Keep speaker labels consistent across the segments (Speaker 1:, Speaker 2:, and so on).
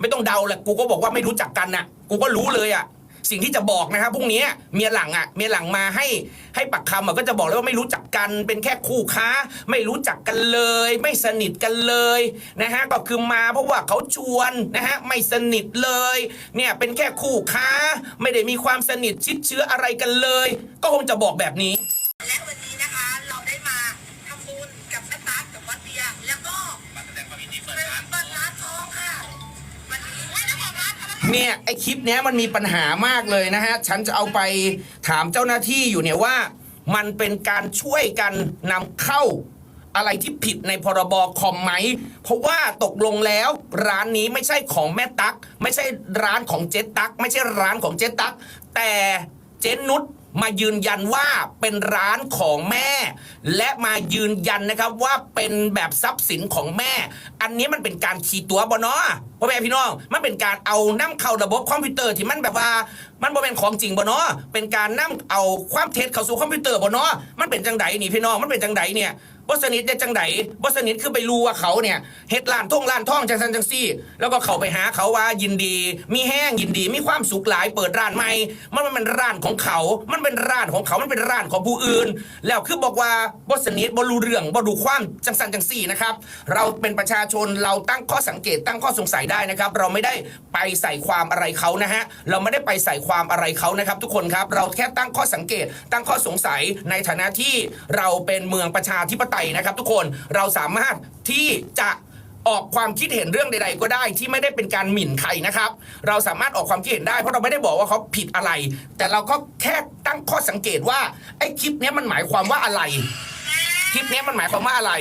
Speaker 1: ไม่ต้องเดาแหละกูก็บอกว่าไม่รู้จักกันน่ะ กูก็รู้เลยอะสิ่งที่จะบอกนะครับพรุ่งนี้เมียหลังอะเมียหลังมาให้ให้ปักคำอะก็จะบอกเลยว่าไม่รู้จักกันเป็นแค่คู่ค้า ไม่รู้จักกันเลย ไม่สนิทกันเลยนะฮะก็คือมาเพราะว่าเขาชวนนะฮะไม่สนิทเลยเนี่ยเป็นแค่คู่ค้า ไม่ได้มีความสนิทชิดเชื้ออะไรกันเลย ก็คงจะบอกแบบนี้
Speaker 2: เนี่
Speaker 1: ยไอคลิปเนี้ยมันมีปัญหามากเลยนะฮะ ฉันจะเอาไปถามเจ้าหน้าที่อยู่เนี่ยว่า มันเป็นการช่วยกันนำเข้าอะไรที่ผิดในพรบคอมไหม เพราะว่าตกลงแล้วร้านนี้ไม่ใช่ของแม่ตั๊กไม่ใช่ร้านของเจ๊ตั๊กไม่ใช่ร้านของเจ๊ตั๊กแต่เจ๊นุช มายืนยันว่าเป็นร้านของแม่ และมายืนยันนะครับว่าเป็นแบบทรัพย์สินของแม่ อันนี้มันเป็นการขีดตัวบเนาะพ่อแม่พี่น้องมันเป็นการเอาน้ำเข้าระบบคอมพิวเตอร์ที่มันแบบว่ามันบ่เป็นของจริงบ่เนาะเป็นการนํเอาความเท็จเข้าสู่คอมพิวเตอร์บ่เนาะมันเป็นจังไดนี่พี่น้องมันเป็นจังไดเนี่ย บ่สนิทได้จังไดบ่สนิทคือไปรู้ว่าเขาเนี่ยเฮ็ดร้านท่องร้านท่องจังซันจังซี่ แล้วก็เขาไปหาเขาว่ายินดี มีแห้งยินดีมีความสุขหลายเปิดร้านใหม่ มันมันเป็นร้านของเขา มันเป็นร้านของเขา มันเป็นร้านของผู้อื่น แล้วคือบอกว่าบ่สนิทบ่รู้เรื่องบ่ดูความจังซันจังซี่นะครับเราเป็นประชาชนเราตั้งข้อสังเกตตั้งข้อสงสัยได้นะครับ เราไม่ได้ไปใส่ความอะไรเขานะฮะเราไม่ได้ไปใส่ความอะไรเขานะครับ ทุกคนครับเราแค่ตั้งข้อสังเกตตั้งข้อสงสัยในฐานะที่เราเป็นเมืองประชาธิปไตยนะครับ ทุกคนเราสามารถที่จะออกความคิดเห็นเรื่องใด ๆ ก็ได้ที่ไม่ได้เป็นการหมิ่นใครนะครับ เราสามารถออกความคิดเห็นได้เพราะเราไม่ได้บอกว่าเขาผิดอะไร แต่เราก็แค่ตั้งข้อสังเกตว่าไอ้คลิปนี้มันหมายความว่าอะไร คลิปนี้มันหมายความว่าอะไร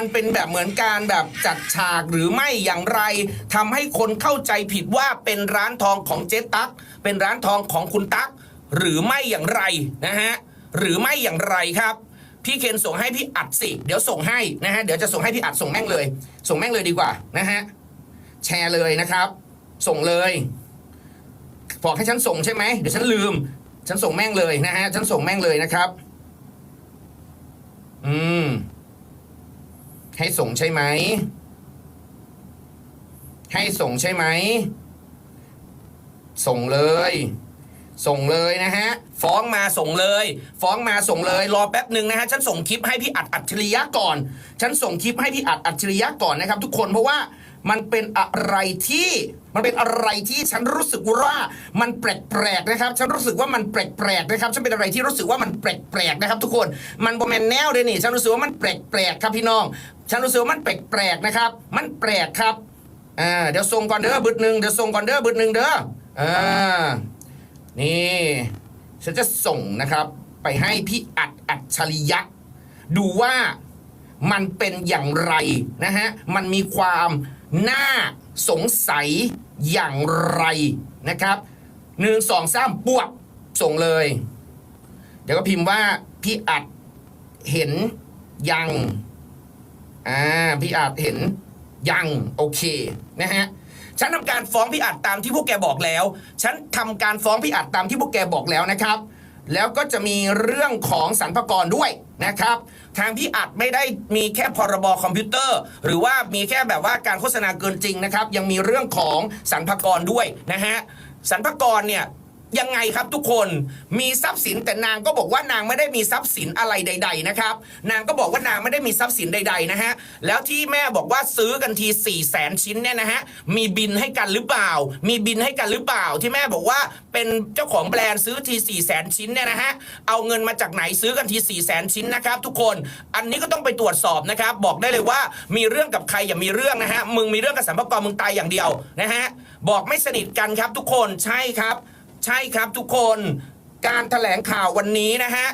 Speaker 1: มันเป็นแบบเหมือนการแบบจัดฉากหรือไม่อย่างไรทำให้คนเข้าใจผิดว่าเป็นร้านทองของเจ๊ตั๊กเป็นร้านทองของคุณตั๊กหรือไม่อย่างไรนะฮะหรือไม่อย่างไรครับ พี่เคนส่งให้พี่อัดสิ เดี๋ยวส่งให้นะฮะเดี๋ยวจะส่งให้พี่อัดส่งแม่งเลย ส่งแม่งเลยดีกว่านะฮะแชร์เลยนะครับ ส่งเลยบอกให้ฉันส่งใช่ไหมเดี๋ยวฉันลืม ฉันส่งแม่งเลยนะฮะฉันส่งแม่งเลยนะครับ อืม ให้ส่งใช่ไหม ให้ส่งใช่ไหม ส่งเลย ส่งเลยนะฮะ ฟ้องมาส่งเลย ฟ้องมาส่งเลย รอแป๊บหนึ่งนะฮะ ฉันส่งคลิปให้พี่อัดอัจฉริยะก่อน ฉันส่งคลิปให้พี่อัดอัจฉริยะก่อนนะครับ ทุกคน เพราะว่ามันเป็นอะไรที่มันเป็นอะไรที่ฉันรู้สึกว่ามันแปลกๆนะครับ ฉันรู้สึกว่ามันแปลกๆนะครับฉันเป็นอะไรที่รู้สึกว่ามันแปลกๆนะครับ ทุกคนมันบอมแมนแนวเลยนี่ฉันรู้สึกว่ามันแปลกๆครับพี่น้อง ฉันรู้สึกว่ามันแปลกๆนะครับ มันแปลกครับอ่าเดี๋ยวส่งก่อนเด้อบึดหนึ่งเดี๋ยวส่งก่อนเด้อบึดหนึ่งเด้ออ่านี่ฉันจะส่งนะครับ ไปให้พี่อัดอัจฉริยะ ดูว่ามันเป็นอย่างไรนะฮะ มันมีความน่าสงสัยอย่างไรนะครับหนึ่งสองสามปวกส่งเลย เดี๋ยวก็พิมพ์ว่าพี่อัดเห็นยัง อ่าพี่อัดเห็นยังโอเคนะฮะฉันทำการฟ้องพี่อัดตามที่พวกแกบอกแล้ว ฉันทำการฟ้องพี่อัดตามที่พวกแกบอกแล้วนะครับ แล้วก็จะมีเรื่องของสรรพากรด้วยนะครับ ทางพี่อัดไม่ได้มีแค่พรบคอมพิวเตอร์ หรือว่ามีแค่แบบว่าการโฆษณาเกินจริงนะครับ ยังมีเรื่องของสรรพากรด้วยนะฮะสรรพากรเนี่ย ยังไงครับทุกคนมีทรัพย์สินแต่นางก็บอกว่านางไม่ได้มีทรัพย์สินอะไรใด ๆนะครับ นางก็บอกว่านางไม่ได้มีทรัพย์สินใด ๆ นะฮะแล้วที่แม่บอกว่าซื้อกันที4ี่แสนชิ้นเนี่ยนะฮะมีบินให้กันหรือเปล่า มีบินให้กันหรือเปล่า ที่แม่บอกว่าเป็นเจ้าของแบรนด์ซื้อที4ี่แสนชิ้นเนี่ยนะฮะเอาเงินมาจากไหนซื้อกันที4ี่แสนชิ้นนะครับ ทุกคนอันนี้ก็ต้องไปตรวจสอบนะครับ บอกได้เลยว่ามีเรื่องกับใครอย่ามีเรื่องนะฮะมึงมีเรื่องกับสัมภากรมึงตายอย่างเดียวนะฮะบอกไม่สนิทกันครับทุกคนใช่ครับ ใช่ครับทุกคนการแถลงข่าววันนี้นะฮะ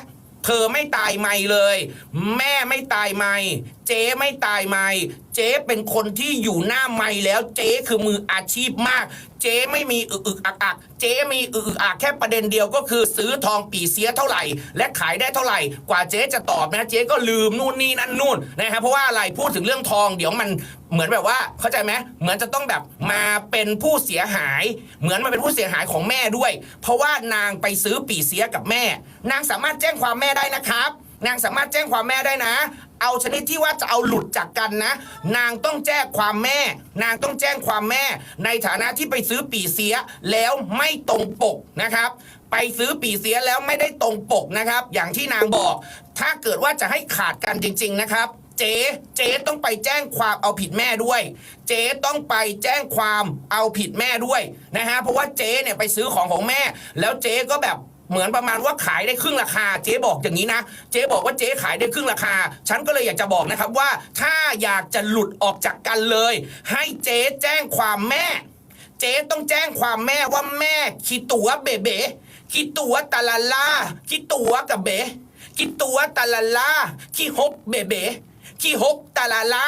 Speaker 1: เธอไม่ตายไม่เลย แม่ไม่ตายไม่ เจ๊ไม่ตายไม่เจ๊เป็นคนที่อยู่หน้าไม่แล้วเจ๊คือมืออาชีพมาก เจ๊ไม่มีอึกอึกอักอักเจ๊มีอึกอึกอักแค่ประเด็นเดียวก็คือซื้อทองปีเสียเท่าไหร่ และขายได้เท่าไหร่ กว่าเจ๊จะตอบนะเจ๊ก็ลืมนู่นนี่นั่นนู่นนะครับเพราะว่าอะไรพูดถึงเรื่องทองเดี๋ยวมันเหมือนแบบว่าเข้าใจไหมเหมือนจะต้องแบบมาเป็นผู้เสียหาย เหมือนมาเป็นผู้เสียหายของแม่ด้วย เพราะว่านางไปซื้อปีเสียกับแม่ นางสามารถแจ้งความแม่ได้นะครับนางสามารถแจ้งความแม่ได้นะ เอาชนิดที่ว่าจะเอาหลุดจากกันนะ นางต้องแจ้งความแม่ นางต้องแจ้งความแม่ ในฐานะที่ไปซื้อปีเสียแล้วไม่ตรงปกนะครับ ไปซื้อปีเสียแล้วไม่ได้ตรงปกนะครับ อย่างที่นางบอก ถ้าเกิดว่าจะให้ขาดกันจริง ๆนะครับเจ๊เจ๊ต้องไปแจ้งความเอาผิดแม่ด้วย เจ๊ต้องไปแจ้งความเอาผิดแม่ด้วยนะฮะเพราะว่าเจ๊เนี่ยไปซื้อของของแม่ แล้วเจ๊ก็แบบ เหมือนประมาณว่าขายได้ครึ่งราคา เจ๊บอกอย่างนี้นะ เจ๊บอกว่าเจ๊ขายได้ครึ่งราคา ฉันก็เลยอยากจะบอกนะครับว่า ถ้าอยากจะหลุดออกจากกันเลย ให้เจ๊แจ้งความแม่ เจ๊ต้องแจ้งความแม่ว่าแม่ขี้ตัวเบเบขี้ตัวตาลาลาขี้ตัวกับเบขี้ตัวตาลาลาขี้ฮกเบเบขี้ฮกตาลาลา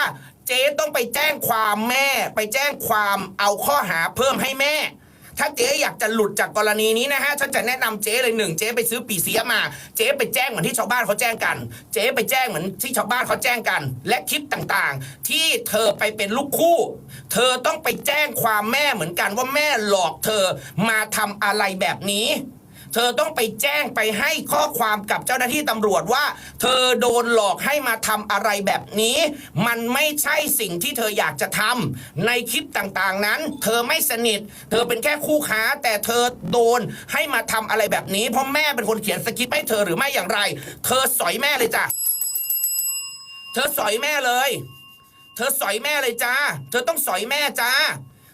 Speaker 1: เจ๊ต้องไปแจ้งความแม่ ไปแจ้งความเอาข้อหาเพิ่มให้แม่ ถ้าเจ๊อยากจะหลุดจากกรณีนี้นะฮะฉันจะแนะนำเจ๊เลยหนึ่งเจ๊ไปซื้อปีเสียมา เจ๊ไปแจ้งเหมือนที่ชาวบ้านเขาแจ้งกัน เจ๊ไปแจ้งเหมือนที่ชาวบ้านเขาแจ้งกัน และคลิปต่างๆ ที่เธอไปเป็นลูกคู่ เธอต้องไปแจ้งความแม่เหมือนกันว่าแม่หลอกเธอมาทำอะไรแบบนี้ เธอต้องไปแจ้งไปให้ข้อความกับเจ้าหน้าที่ตำรวจว่า เธอโดนหลอกให้มาทำอะไรแบบนี้ มันไม่ใช่สิ่งที่เธออยากจะทำในคลิปต่างๆนั้น เธอไม่สนิท เธอเป็นแค่คู่ค้า แต่เธอโดนให้มาทำอะไรแบบนี้ เพราะแม่เป็นคนเขียนสคริปต์ให้เธอหรือไม่อย่างไร เธอสอยแม่เลยจ้ะเธอสอยแม่เลย เธอสอยแม่เลยจ้า เธอต้องสอยแม่จ้า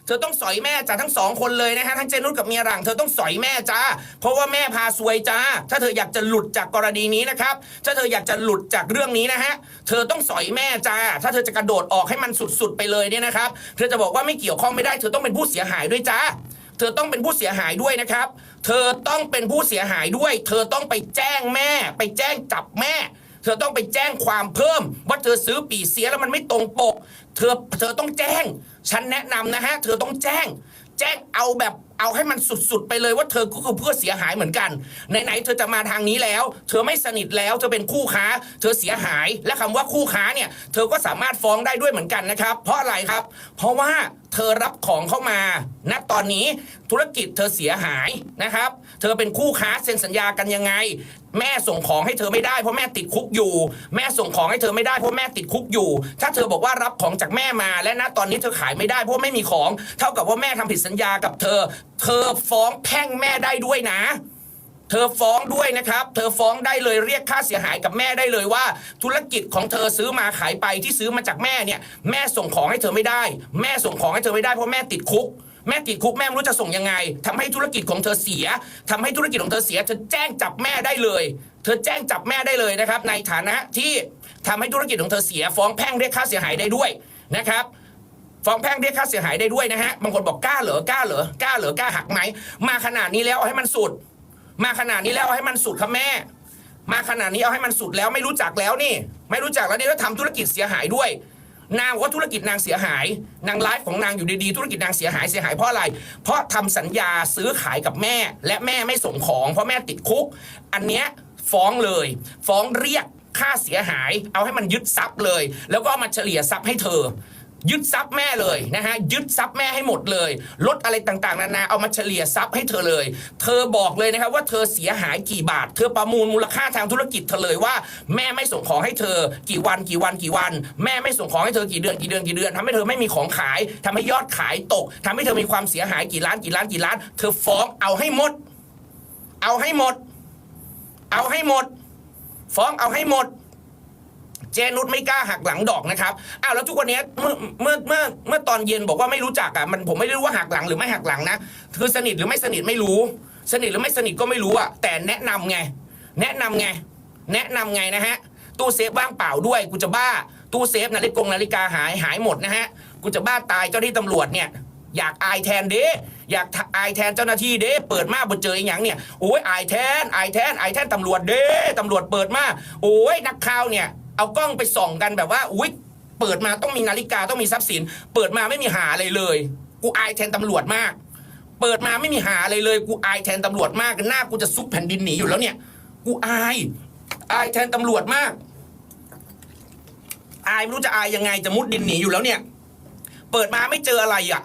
Speaker 1: เธอต้องสอยแม่จ้าทั้งสองคนเลยนะฮะทั้งเจนุชกับเมียหลังเธอต้องสอยแม่จ้าเพราะว่าแม่พาซวยจ้า ถ้าเธออยากจะหลุดจากกรณีนี้นะครับ ถ้าเธออยากจะหลุดจากเรื่องนี้นะฮะเธอต้องสอยแม่จ้า ถ้าเธอจะกระโดดออกให้มันสุดๆไปเลยเนี่ยนะครับ เธอจะบอกว่าไม่เกี่ยวข้องไม่ได้ เธอต้องเป็นผู้เสียหายด้วยจ้าเธอต้องเป็นผู้เสียหายด้วยนะครับ เธอต้องเป็นผู้เสียหายด้วย เธอต้องไปแจ้งแม่ ไปแจ้งจับแม่ เธอต้องไปแจ้งความเพิ่ม ว่าเธอซื้อปีเสียแล้วมันไม่ตรงปก เธอเธอต้องแจ้ง ฉันแนะนำนะฮะ เธอต้องแจ้ง แจ้งเอาแบบเอาให้มันสุดๆ ไปเลยว่าเธอก็คือเพื่อเสียหายเหมือนกันไหนๆเธอจะมาทางนี้แล้ว เธอไม่สนิทแล้วเธอเป็นคู่ค้า เธอเสียหายและคำว่าคู่ค้าเนี่ย เธอก็สามารถฟ้องได้ด้วยเหมือนกันนะครับ เพราะอะไรครับ เพราะว่าเธอรับของเข้ามา ณ ตอนนี้ธุรกิจเธอเสียหายนะครับ เธอเป็นคู่ค้าเซ็นสัญญากันยังไง แม่ส่งของให้เธอไม่ได้เพราะแม่ติดคุกอยู่ แม่ส่งของให้เธอไม่ได้เพราะแม่ติดคุกอยู่ ถ้าเธอบอกว่ารับของจากแม่มา และณตอนนี้เธอขายไม่ได้เพราะไม่มีของ เท่ากับว่าแม่ทำผิดสัญญากับเธอ เธอฟ้องแพ่งแม่ได้ด้วยนะ เธอฟ้องด้วยนะครับ เธอฟ้องได้เลยเรียกค่าเสียหายกับแม่ได้เลยว่า ธุรกิจของเธอซื้อมาขายไปที่ซื้อมาจากแม่เนี่ย แม่ส่งของให้เธอไม่ได้ แม่ส่งของให้เธอไม่ได้เพราะแม่ติดคุก แม่ติดคุกแม่ไม่รู้จะส่งยังไงทำให้ธุรกิจของเธอเสียทำให้ธุรกิจของเธอเสีย เธอแจ้งจับแม่ได้เลย เธอแจ้งจับแม่ได้เลยนะครับ ในฐานะที่ทำให้ธุรกิจของเธอเสีย ฟ้องแพ่งเรียกค่าเสียหายได้ด้วยนะครับฟ้องแพ่งเรียกค่าเสียหายได้ด้วยนะฮะบางคนบอกกล้าเหรอกล้าเหรอกล้าเหรอกล้าหักไหมมาขนาดนี้แล้วเอาให้มันสุด มาขนาดนี้แล้วเอาให้มันสุดครับแม่ มาขนาดนี้เอาให้มันสุดแล้วไม่รู้จักแล้วนี่ ไม่รู้จักแล้วนี่แล้วทำธุรกิจเสียหายด้วย นางบอกว่าธุรกิจนางเสียหาย นางไลฟ์ของนางอยู่ดีๆธุรกิจนางเสียหายเสียหายเพราะอะไร เพราะทำสัญญาซื้อขายกับแม่ และแม่ไม่ส่งของเพราะแม่ติดคุก อันเนี้ยฟ้องเลย ฟ้องเรียกค่าเสียหาย เอาให้มันยึดทรัพย์เลย แล้วก็เอามาเฉลี่ยทรัพย์ให้เธอ ยึดทรัพย์แม่เลยนะฮะยึดทรัพย์แม่ให้หมดเลยลดอะไรต่างๆนานาเอามาเฉลี่ยทรัพย์ให้เธอเลย เธอบอกเลยนะครับว่าเธอเสียหายกี่บาท เธอประมูลมูลค่าทางธุรกิจเธอเลยว่า แม่ไม่ส่งของให้เธอกี่วันกี่วันกี่วัน แม่ไม่ส่งของให้เธอกี่เดือนกี่เดือนกี่เดือนทำให้เธอไม่มีของขายทำให้ยอดขายตกทำให้เธอมีความเสียหายกี่ล้านกี่ล้านกี่ล้าน เธอฟ้องเอาให้หมด เอาให้หมด เอาให้หมด ฟ้องเอาให้หมด เจนุชไม่กล้าหักหลังดอกนะครับ อ้าวแล้วทุกวันนี้เมื่อเมื่อเมื่อเมื่อตอนเย็นบอกว่าไม่รู้จักอะมันผมไม่รู้ว่าหักหลังหรือไม่หักหลังนะคือสนิทหรือไม่สนิทไม่รู้ สนิทหรือไม่สนิทก็ไม่รู้อะแต่แนะนำไง แนะนำไง แนะนำไงนะฮะตู้เซฟว่างเปล่าด้วยกูจะบ้าตู้เซฟนาฬิกงนาฬิกาหายหายหมดนะฮะกูจะบ้าตายเจ้าที่ตำรวจเนี่ยอยากอายแทนเด้อยากอายแทนเจ้าหน้าที่เด้เปิดมาบนเจออย่างเนี่ยโอ้ยอายแทนอายแทนอายแทนตำรวจเด้ตำรวจเปิดมาโอ้ยนักข่าวเนี่ย เอากล้องไปส่องกันแบบว่าอุ้ยเปิดมาต้องมีนาฬิกาต้องมีทรัพย์สิน เปิดมาไม่มีหาอะไรเลย กูอายแทนตำรวจมาก เปิดมาไม่มีหาอะไรเลย กูอายแทนตำรวจมากหน้ากูจะซุกแผ่นดินหนีอยู่แล้วเนี่ย กูอาย อายแทนตำรวจมาก อายไม่รู้จะอายยังไงจะมุดดินหนีอยู่แล้วเนี่ย เปิดมาไม่เจออะไรอะ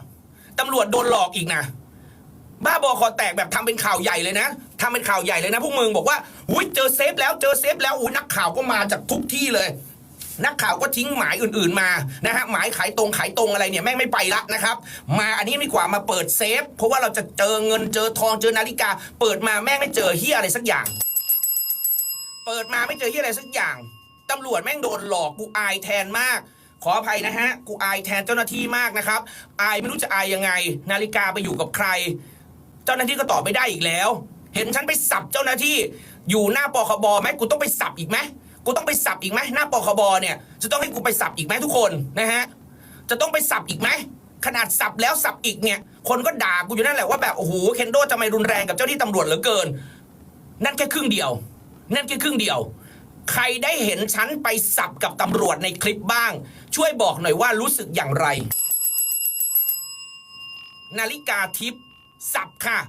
Speaker 1: ตำรวจโดนหลอกอีกนะบ้าบอคอแตกแบบทำเป็นข่าวใหญ่เลยนะ ทำเป็นข่าวใหญ่เลยนะพวกมึงบอกว่าอุ้ยเจอเซฟแล้วเจอเซฟแล้วอุ้ยนักข่าวก็มาจากทุกที่เลย นักข่าวก็ทิ้งหมายอื่นๆมานะฮะหมายขายตรงขายตรงอะไรเนี่ยแม่งไม่ไปละนะครับ มาอันนี้ดีกว่ามาเปิดเซฟ เพราะว่าเราจะเจอเงินเจอทองเจอนาฬิกา เปิดมาแม่งไม่เจอเฮียอะไรสักอย่าง เปิดมาไม่เจอเฮียอะไรสักอย่างตำรวจแม่งโดนหลอกกูอายแทนมากขออภัยนะฮะ กูอายแทนเจ้าหน้าที่มากนะครับ อายไม่รู้จะอายยังไง นาฬิกาไปอยู่กับใคร เจ้าหน้าที่ก็ตอบไม่ได้อีกแล้ว เห็นฉันไปสับเจ้าหน้าที่ อยู่หน้าปคบไหมกูต้องไปสับอีกไหมกูต้องไปสับอีกไหมหน้าปคบเนี่ย จะต้องให้กูไปสับอีกไหมทุกคนนะฮะจะต้องไปสับอีกไหมขนาดสับแล้วสับอีกเนี่ย คนก็ด่ากูอยู่นั่นแหละว่าแบบโอ้โหเคนโดจะไม่รุนแรงกับเจ้าหน้าที่ตำรวจเหลือเกิน นั่นแค่ครึ่งเดียว นั่นแค่ครึ่งเดียว ใครได้เห็นฉันไปสับกับตำรวจในคลิปบ้าง ช่วยบอกหน่อยว่ารู้สึกอย่างไร นาฬิกาทิปสับค่ะ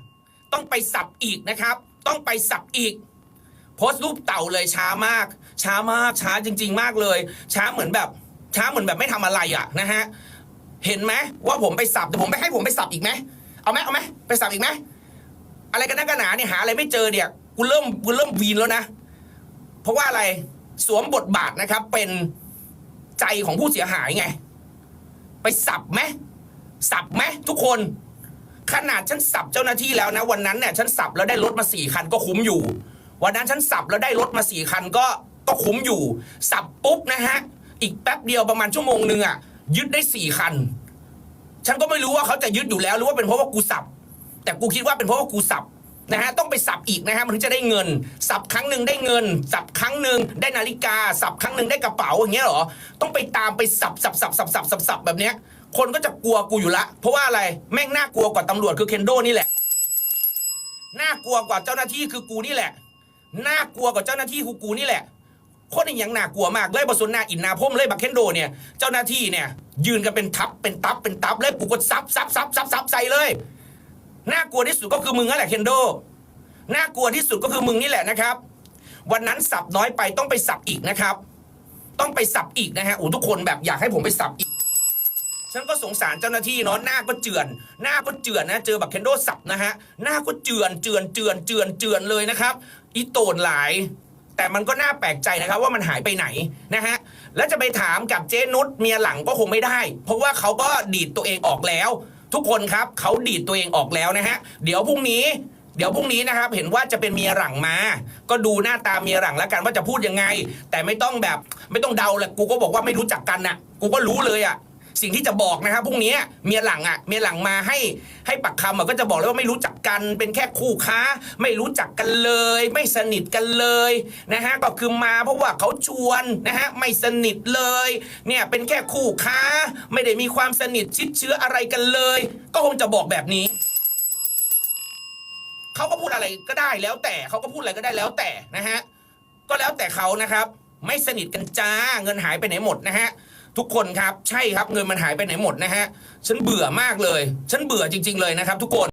Speaker 1: ต้องไปสับอีกนะครับ ต้องไปสับอีก โพสต์รูปเต่าเลยช้ามาก ช้ามากช้าจริง ๆ มากเลย ช้าเหมือนแบบ ช้าเหมือนแบบไม่ทำอะไรอะนะฮะเห็นไหมว่าผมไปสับแต่ผมไปให้ผมไปสับอีกไหมเอาไหมเอาไหมไปสับอีกไหมอะไรกันนักกันหนาเนี่ยหาอะไรไม่เจอเนี่ยกูเริ่มกูเริ่มวีนแล้วนะ เพราะว่าอะไรสวมบทบาทนะครับ เป็นใจของผู้เสียหายไง ไปสับไหมสับไหมทุกคน ขนาดฉันสับเจ้าหน้าที่แล้วนะวันนั้นเนี่ยฉันสับแล้วได้รถมาสี่คันก็คุ้มอยู่ วันนั้นฉันสับแล้วได้รถมาสี่คันก็ก็คุ้มอยู่ สับปุ๊บนะฮะอีกแป๊บเดียวประมาณชั่วโมงหนึ่งอะยึดได้สี่คัน ฉันก็ไม่รู้ว่าเขาจะยึดอยู่แล้วหรือว่าเป็นเพราะว่ากูสับ แต่กูคิดว่าเป็นเพราะว่ากูสับนะฮะต้องไปสับอีกนะฮะมันถึงจะได้เงิน สับครั้งหนึ่งได้เงิน สับครั้งหนึ่งได้นาฬิกา สับครั้งหนึ่งได้กระเป๋าอย่างเงี้ยเหรอต้องไปตามไปสับสับสับสับสับสับสับแบบเนี้ย คนก็จะกลัวกูอยู่ละ เพราะว่าอะไรแม่งน่ากลัวกว่าตำรวจคือเคนโดนี่แหละน่ากลัวกว่าเจ้าหน้าที่คือกูนี่แหละน่ากลัวกว่าเจ้าหน้าที่คือกูนี่แหละคนนี้ยังน่ากลัวมากเลยบสุนนาอินนาพมเลยบักเคนโดเนี่ยเจ้าหน้าที่เนี่ย ยืนกันเป็นทับเป็นตับเป็นตับเลยกูก็ซับซับซับซับซับใส่เลยน่ากลัวที่สุดก็คือมึงนั่นแหละเคนโดน่ากลัวที่สุดก็คือมึงนี่แหละนะครับ วันนั้นสับน้อยไปต้องไปสับอีกนะครับ ต้องไปสับอีกนะฮะโอ้ทุกคนแบบอยากให้ผมไปสับอีก ฉันก็สงสารเจ้าหน้าที่เนาะหน้าก็เจือน หน้าก็เจือนนะ เจอบักเคนโดสับนะฮะหน้าก็เจือนเจือนเจือนเจือนเจือนเลยนะครับอีโตนหลาย แต่มันก็น่าแปลกใจนะครับว่ามันหายไปไหนนะฮะแล้วจะไปถามกับเจนุชเมียหลังก็คงไม่ได้ เพราะว่าเขาก็ดีดตัวเองออกแล้ว ทุกคนครับเขาดีดตัวเองออกแล้วนะฮะเดี๋ยวพรุ่งนี้เดี๋ยวพรุ่งนี้นะครับเห็นว่าจะเป็นเมียหลังมา ก็ดูหน้าตาเมียหลังแล้วกันว่าจะพูดยังไง แต่ไม่ต้องแบบไม่ต้องเดาแหละกูก็บอกว่าไม่รู้จักกันน่ะ กูก็รู้เลยอะ สิ่งที่จะบอกนะครับพรุ่งนี้เมียหลังอะเมียหลังมาให้ให้ปักคำอะก็จะบอกเลยว่าไม่รู้จักกันเป็นแค่คู่ค้า ไม่รู้จักกันเลย ไม่สนิทกันเลยนะฮะก็คือมาเพราะว่าเขาชวนนะฮะไม่สนิทเลยเนี่ยเป็นแค่คู่ค้า ไม่ได้มีความสนิทชิดเชื้ออะไรกันเลย ก็คงจะบอกแบบนี้เขาก็พูดอะไรก็ได้แล้วแต่เขาก็พูดอะไรก็ได้แล้วแต่นะฮะก็แล้วแต่เขานะครับ ไม่สนิทกันจ้าเงินหายไปไหนหมดนะฮะ ทุกคนครับ ใช่ครับเงินมันหายไปไหนหมดนะฮะ ฉันเบื่อมากเลย ฉันเบื่อจริง ๆ เลยนะครับ ทุกคน